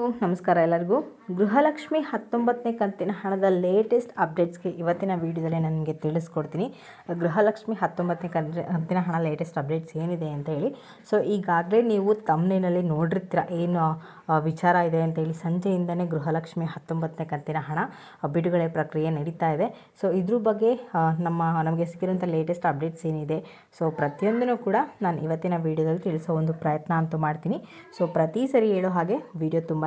ನಮಸ್ಕಾರ ಎಲ್ಲರಿಗೂ. ಗೃಹಲಕ್ಷ್ಮಿ ಹತ್ತೊಂಬತ್ತನೇ ಕಂತಿನ ಹಣದ ಲೇಟೆಸ್ಟ್ ಅಪ್ಡೇಟ್ಸ್ಗೆ ಇವತ್ತಿನ ವೀಡಿಯೋದಲ್ಲಿ ನನಗೆ ತಿಳಿಸ್ಕೊಡ್ತೀನಿ. ಗೃಹಲಕ್ಷ್ಮಿ ಹತ್ತೊಂಬತ್ತನೇ ಕಂತಿ ಕಂತಿನ ಹಣ ಲೇಟೆಸ್ಟ್ ಅಪ್ಡೇಟ್ಸ್ ಏನಿದೆ ಅಂತ ಹೇಳಿ. ಸೊ ಈಗಾಗಲೇ ನೀವು ತಮ್ಮನೇನಲ್ಲಿ ನೋಡಿರ್ತೀರ ಏನು ವಿಚಾರ ಇದೆ ಅಂತ ಹೇಳಿ. ಸಂಜೆಯಿಂದನೇ ಗೃಹಲಕ್ಷ್ಮಿ ಹತ್ತೊಂಬತ್ತನೇ ಕಂತಿನ ಹಣ ಬಿಡುಗಡೆ ಪ್ರಕ್ರಿಯೆ ನಡೀತಾ ಇದೆ. ಸೊ ಇದ್ರ ಬಗ್ಗೆ ನಮ್ಮ, ನಮಗೆ ಸಿಕ್ಕಿರೋಂಥ ಲೇಟೆಸ್ಟ್ ಅಪ್ಡೇಟ್ಸ್ ಏನಿದೆ? ಸೊ ಪ್ರತಿಯೊಂದನ್ನು ಕೂಡ ನಾನು ಇವತ್ತಿನ ವೀಡಿಯೋದಲ್ಲಿ ತಿಳಿಸೋ ಒಂದು ಪ್ರಯತ್ನ ಅಂತೂ ಮಾಡ್ತೀನಿ. ಸೊ ಪ್ರತಿ ಸರಿ ಹೇಳೋ ಹಾಗೆ ವಿಡಿಯೋ ತುಂಬಾ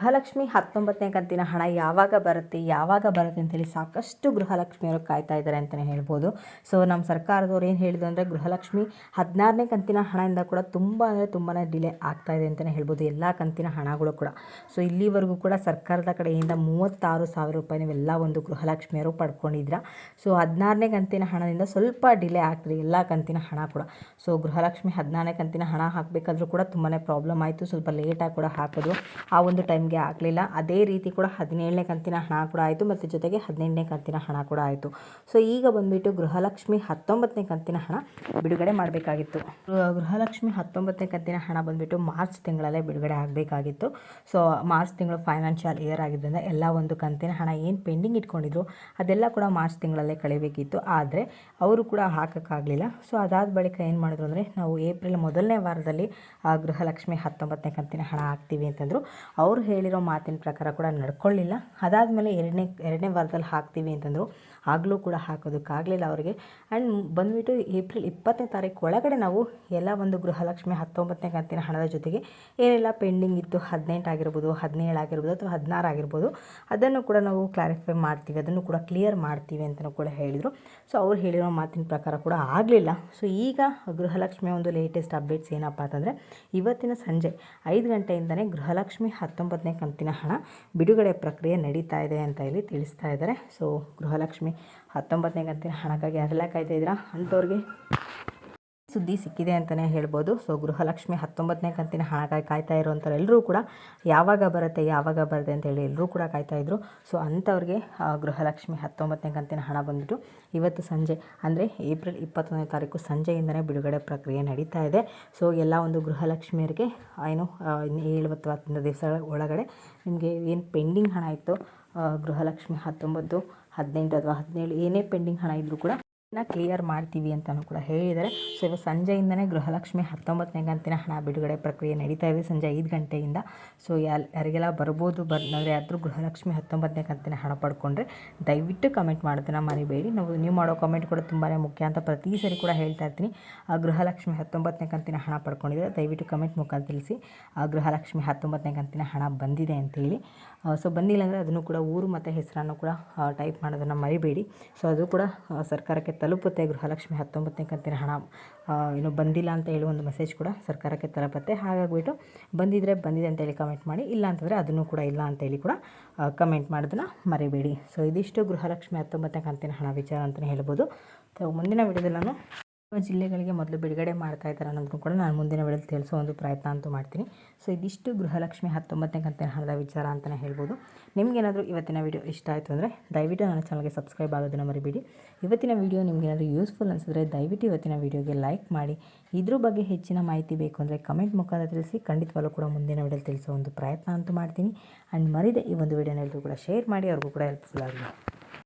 ಗೃಹಲಕ್ಷ್ಮಿ ಹತ್ತೊಂಬತ್ತನೇ ಕಂತಿನ ಹಣ ಯಾವಾಗ ಬರುತ್ತೆ ಯಾವಾಗ ಬರುತ್ತೆ ಅಂತೇಳಿ ಸಾಕಷ್ಟು ಗೃಹಲಕ್ಷ್ಮಿಯವರು ಕಾಯ್ತಾ ಇದ್ದಾರೆ ಅಂತಲೇ ಹೇಳ್ಬೋದು. ಸೊ ನಮ್ಮ ಸರ್ಕಾರದವ್ರು ಏನು ಹೇಳಿದ್ರು ಅಂದರೆ ಗೃಹಲಕ್ಷ್ಮಿ ಹದಿನಾರನೇ ಕಂತಿನ ಹಣದಿಂದ ಕೂಡ ತುಂಬ ಅಂದರೆ ತುಂಬಾ ಡಿಲೇ ಆಗ್ತಾ ಇದೆ ಅಂತಲೇ ಹೇಳ್ಬೋದು. ಎಲ್ಲ ಕಂತಿನ ಹಣಗಳು ಕೂಡ. ಸೊ ಇಲ್ಲಿವರೆಗೂ ಕೂಡ ಸರ್ಕಾರದ ಕಡೆಯಿಂದ ಮೂವತ್ತಾರು ಸಾವಿರ ರೂಪಾಯಿ ನೀವೆಲ್ಲ ಒಂದು ಗೃಹಲಕ್ಷ್ಮಿಯವರು ಪಡ್ಕೊಂಡಿದ್ರ ಸೊ ಹದಿನಾರನೇ ಕಂತಿನ ಹಣದಿಂದ ಸ್ವಲ್ಪ ಡಿಲೇ ಆಗ್ತದೆ ಎಲ್ಲ ಕಂತಿನ ಹಣ ಕೂಡ. ಸೊ ಗೃಹಲಕ್ಷ್ಮಿ ಹದಿನಾರನೇ ಕಂತಿನ ಹಣ ಹಾಕಬೇಕಾದ್ರೂ ಕೂಡ ತುಂಬಾ ಪ್ರಾಬ್ಲಮ್ ಆಯಿತು. ಸ್ವಲ್ಪ ಲೇಟಾಗಿ ಕೂಡ ಹಾಕೋದು. ಆ ಒಂದು ಟೈಮ್ಗೆ ಆಗಲಿಲ್ಲ. ಅದೇ ರೀತಿ ಕೂಡ ಹದಿನೇಳನೇ ಕಂತಿನ ಹಣ ಕೂಡ ಆಯಿತು ಮತ್ತು ಜೊತೆಗೆ ಹದಿನೆಂಟನೇ ಕಂತಿನ ಹಣ ಕೂಡ ಆಯಿತು. ಸೊ ಈಗ ಬಂದುಬಿಟ್ಟು ಗೃಹಲಕ್ಷ್ಮಿ ಹತ್ತೊಂಬತ್ತನೇ ಕಂತಿನ ಹಣ ಬಿಡುಗಡೆ ಮಾಡಬೇಕಾಗಿತ್ತು. ಗೃಹಲಕ್ಷ್ಮಿ ಹತ್ತೊಂಬತ್ತನೇ ಕಂತಿನ ಹಣ ಬಂದುಬಿಟ್ಟು ಮಾರ್ಚ್ ತಿಂಗಳಲ್ಲೇ ಬಿಡುಗಡೆ ಆಗಬೇಕಾಗಿತ್ತು. ಸೊ ಮಾರ್ಚ್ ತಿಂಗಳು ಫೈನಾನ್ಷಿಯಲ್ ಇಯರ್ ಆಗಿದ್ದರಿಂದ ಎಲ್ಲ ಒಂದು ಕಂತಿನ ಹಣ ಏನು ಪೆಂಡಿಂಗ್ ಇಟ್ಕೊಂಡಿದ್ರು ಅದೆಲ್ಲ ಕೂಡ ಮಾರ್ಚ್ ತಿಂಗಳಲ್ಲೇ ಕಳಿಬೇಕಿತ್ತು. ಆದರೆ ಅವರು ಕೂಡ ಹಾಕೋಕ್ಕಾಗಲಿಲ್ಲ. ಸೊ ಅದಾದ ಬಳಿಕ ಏನು ಮಾಡಿದ್ರು ಅಂದರೆ ನಾವು ಏಪ್ರಿಲ್ ಮೊದಲನೇ ವಾರದಲ್ಲಿ ಆ ಗೃಹಲಕ್ಷ್ಮಿ ಹತ್ತೊಂಬತ್ತನೇ ಕಂತಿನ ಹಣ ಹಾಕ್ತೀವಿ ಅಂತಂದರು. ಅವ್ರು ಹೇಳಿರೋ ಮಾತಿನ ಪ್ರಕಾರ ಕೂಡ ನಡ್ಕೊಳ್ಳಿಲ್ಲ. ಅದಾದಮೇಲೆ ಎರಡನೇ ಎರಡನೇ ವಾರದಲ್ಲಿ ಹಾಕ್ತೀವಿ ಅಂತಂದರು. ಆಗಲೂ ಕೂಡ ಹಾಕೋದಕ್ಕಾಗಲಿಲ್ಲ ಅವರಿಗೆ. ಆ್ಯಂಡ್ ಬಂದುಬಿಟ್ಟು ಏಪ್ರಿಲ್ ಇಪ್ಪತ್ತನೇ ತಾರೀಕು ಒಳಗಡೆ ನಾವು ಎಲ್ಲ ಒಂದು ಗೃಹಲಕ್ಷ್ಮಿ ಹತ್ತೊಂಬತ್ತನೇ ಕಂತಿನ ಹಣದ ಜೊತೆಗೆ ಏನೆಲ್ಲ ಪೆಂಡಿಂಗ್ ಇತ್ತು, ಹದಿನೆಂಟು ಆಗಿರ್ಬೋದು, ಹದಿನೇಳು ಆಗಿರ್ಬೋದು ಅಥವಾ ಹದಿನಾರು ಆಗಿರ್ಬೋದು, ಅದನ್ನು ಕೂಡ ನಾವು ಕ್ಲಾರಿಫೈ ಮಾಡ್ತೀವಿ, ಅದನ್ನು ಕೂಡ ಕ್ಲಿಯರ್ ಮಾಡ್ತೀವಿ ಅಂತಲೂ ಕೂಡ ಹೇಳಿದರು. ಸೊ ಅವ್ರು ಹೇಳಿರೋ ಮಾತಿನ ಪ್ರಕಾರ ಕೂಡ ಆಗಲಿಲ್ಲ. ಸೊ ಈಗ ಗೃಹಲಕ್ಷ್ಮಿಯ ಒಂದು ಲೇಟೆಸ್ಟ್ ಅಪ್ಡೇಟ್ಸ್ ಏನಪ್ಪ ಅಂತಂದರೆ, ಇವತ್ತಿನ ಸಂಜೆ ಐದು ಗಂಟೆಯಿಂದನೇ ಗೃಹಲಕ್ಷ್ಮಿ ಹತ್ತೊಂಬತ್ತನೇ ಕಂತಿನ ಹಣ ಬಿಡುಗಡೆ ಪ್ರಕ್ರಿಯೆ ನಡೀತಾ ಇದೆ ಅಂತ ಹೇಳಿ ತಿಳಿಸ್ತಾ ಇದ್ದಾರೆ. ಸೊ ಗೃಹಲಕ್ಷ್ಮಿ ಹತ್ತೊಂಬತ್ತನೇ ಕಂತಿನ ಹಣಕ್ಕಾಗಿ ಯಾರೆಲ್ಲ ಕಾಯ್ತಾ ಇದ್ದೀರಾ? ಅಂಥವ್ರಿಗೆ ಸುದ್ದಿ ಸಿಕ್ಕಿದೆ ಅಂತಲೇ ಹೇಳ್ಬೋದು. ಸೊ ಗೃಹಲಕ್ಷ್ಮಿ ಹತ್ತೊಂಬತ್ತನೇ ಕಂತಿನ ಹಣ ಕಾಯ್ತಾ ಇರುವಂಥವ್ರು ಎಲ್ಲರೂ ಕೂಡ ಯಾವಾಗ ಬರುತ್ತೆ ಯಾವಾಗ ಬರುತ್ತೆ ಅಂತೇಳಿ ಎಲ್ಲರೂ ಕೂಡ ಕಾಯ್ತಾ ಇದ್ರು. ಸೊ ಅಂಥವ್ರಿಗೆ ಗೃಹಲಕ್ಷ್ಮಿ ಹತ್ತೊಂಬತ್ತನೇ ಕಂತಿನ ಹಣ ಬಂದ್ಬಿಟ್ಟು ಇವತ್ತು ಸಂಜೆ, ಅಂದರೆ ಏಪ್ರಿಲ್ ಇಪ್ಪತ್ತೊಂದನೇ ತಾರೀಕು ಸಂಜೆಯಿಂದನೇ ಬಿಡುಗಡೆ ಪ್ರಕ್ರಿಯೆ ನಡೀತಾ ಇದೆ. ಸೊ ಎಲ್ಲ ಒಂದು ಗೃಹಲಕ್ಷ್ಮಿಯರಿಗೆ, ಏನು ಏಳುವತ್ತು ಹತ್ತೊಂದು ದಿವಸಗಳ ಒಳಗಡೆ ನಿಮಗೆ ಏನು ಪೆಂಡಿಂಗ್ ಹಣ ಇತ್ತು ಗೃಹಲಕ್ಷ್ಮಿ ಹತ್ತೊಂಬತ್ತು, ಹದಿನೆಂಟು ಅಥವಾ ಹದಿನೇಳು, ಏನೇ ಪೆಂಡಿಂಗ್ ಹಣ ಇದ್ದರೂ ಕೂಡ ನ ಕ್ಲಿಯರ್ ಮಾಡ್ತೀವಿ ಅಂತಲೂ ಕೂಡ ಹೇಳಿದ್ದಾರೆ ಸೊ ಇವಾಗ ಸಂಜೆಯಿಂದನೇ ಗೃಹಲಕ್ಷ್ಮಿ ಹತ್ತೊಂಬತ್ತನೇ ಕಂತಿನ ಹಣ ಬಿಡುಗಡೆ ಪ್ರಕ್ರಿಯೆ ನಡೀತಾ ಇದೆ ಸಂಜೆ ಐದು ಗಂಟೆಯಿಂದ. ಸೊ ಯಾರಿಗೆಲ್ಲ ಬರ್ಬೋದು ಬರ್ ಆದರೂ ಗೃಹಲಕ್ಷ್ಮಿ ಹತ್ತೊಂಬತ್ತನೇ ಕಂತಿನ ಹಣ ಪಡ್ಕೊಂಡ್ರೆ ದಯವಿಟ್ಟು ಕಮೆಂಟ್ ಮಾಡೋದನ್ನು ಮರಿಬೇಡಿ. ನಾವು, ನೀವು ಮಾಡೋ ಕಮೆಂಟ್ ಕೂಡ ತುಂಬಾ ಮುಖ್ಯ ಅಂತ ಪ್ರತಿ ಸರಿ ಕೂಡ ಹೇಳ್ತಾ ಇರ್ತೀನಿ. ಆ ಗೃಹಲಕ್ಷ್ಮಿ ಹತ್ತೊಂಬತ್ತನೇ ಕಂತಿನ ಹಣ ಪಡ್ಕೊಂಡಿದ್ರೆ ದಯವಿಟ್ಟು ಕಮೆಂಟ್ ಮುಖಾಂತರ ತಿಳಿಸಿ. ಆ ಗೃಹಲಕ್ಷ್ಮಿ ಹತ್ತೊಂಬತ್ತನೇ ಕಂತಿನ ಹಣ ಬಂದಿದೆ ಅಂತೇಳಿ. ಸೊ ಬಂದಿಲ್ಲ ಅಂದರೆ ಅದನ್ನು ಕೂಡ ಊರು ಮತ್ತು ಹೆಸರನ್ನು ಕೂಡ ಟೈಪ್ ಮಾಡೋದನ್ನು ಮರಿಬೇಡಿ. ಸೊ ಅದು ಕೂಡ ಸರ್ಕಾರಕ್ಕೆ ತಲುಪುತ್ತೆ ಗೃಹಲಕ್ಷ್ಮಿ ಹತ್ತೊಂಬತ್ತನೇ ಕಂತಿನ ಹಣ ಏನು ಬಂದಿಲ್ಲ ಅಂತ ಹೇಳಿ ಒಂದು ಮೆಸೇಜ್ ಕೂಡ ಸರ್ಕಾರಕ್ಕೆ ತಲುಪತ್ತೆ. ಹಾಗಾಗಿಬಿಟ್ಟು ಬಂದಿದ್ದರೆ ಬಂದಿದೆ ಅಂತೇಳಿ ಕಮೆಂಟ್ ಮಾಡಿ, ಇಲ್ಲ ಅಂತಂದರೆ ಅದನ್ನು ಕೂಡ ಇಲ್ಲ ಅಂತೇಳಿ ಕೂಡ ಕಮೆಂಟ್ ಮಾಡೋದನ್ನ ಮರಿಬೇಡಿ. ಸೊ ಇದಿಷ್ಟು ಗೃಹಲಕ್ಷ್ಮಿ ಹತ್ತೊಂಬತ್ತನೇ ಕಂತಿನ ಹಣ ವಿಚಾರ ಅಂತಲೇ ಹೇಳ್ಬೋದು. ಸೊ ಮುಂದಿನ ವಿಡಿಯೋದಲ್ಲಿ ನಾನು ಜಿಲ್ಲೆಗಳಿಗೆ ಮೊದಲು ಬಿಡುಗಡೆ ಮಾಡ್ತಾ ಇದ್ದಾರೆ ಅನ್ನೋದನ್ನು ಕೂಡ ನಾನು ಮುಂದಿನ ವೇಳೆ ತಿಳಿಸೋ ಒಂದು ಪ್ರಯತ್ನ ಅಂತೂ ಮಾಡ್ತೀನಿ. ಸೊ ಇದಿಷ್ಟು ಗೃಹಲಕ್ಷ್ಮಿ ಹತ್ತೊಂಬತ್ತನೇ ಕಂತಿನ ಹಣದ ವಿಚಾರ ಅಂತಲೇ ಹೇಳ್ಬೋದು. ನಿಮಗೇನಾದರೂ ಇವತ್ತಿನ ವೀಡಿಯೋ ಇಷ್ಟ ಆಯಿತು ಅಂದರೆ ದಯವಿಟ್ಟು ನನ್ನ ಚಾನಲ್ಗೆ ಸಬ್ಸ್ಕ್ರೈಬ್ ಆಗೋದನ್ನು ಮರಿಬೇಡಿ. ಇವತ್ತಿನ ವಿಡಿಯೋ ನಿಮಗೇನಾದರೂ ಯೂಸ್ಫುಲ್ ಅನಿಸಿದ್ರೆ ದಯವಿಟ್ಟು ಇವತ್ತಿನ ವಿಡಿಯೋಗೆ ಲೈಕ್ ಮಾಡಿ. ಇದ್ರ ಬಗ್ಗೆ ಹೆಚ್ಚಿನ ಮಾಹಿತಿ ಬೇಕು ಅಂದರೆ ಕಮೆಂಟ್ ಮುಖಾಂತರ ತಿಳಿಸಿ. ಖಂಡಿತವಾಗಲೂ ಕೂಡ ಮುಂದಿನ ವೇಳೆ ತಿಳಿಸೋ ಒಂದು ಪ್ರಯತ್ನ ಅಂತೂ ಮಾಡ್ತೀನಿ. ಆ್ಯಂಡ್ ಮರಿದೆ ಈ ಒಂದು ವೀಡಿಯೋನ ಎಲ್ಲರೂ ಕೂಡ ಶೇರ್ ಮಾಡಿ, ಅವ್ರಿಗೂ ಕೂಡ ಹೆಲ್ಪ್ಫುಲ್ ಆಗಲಿ.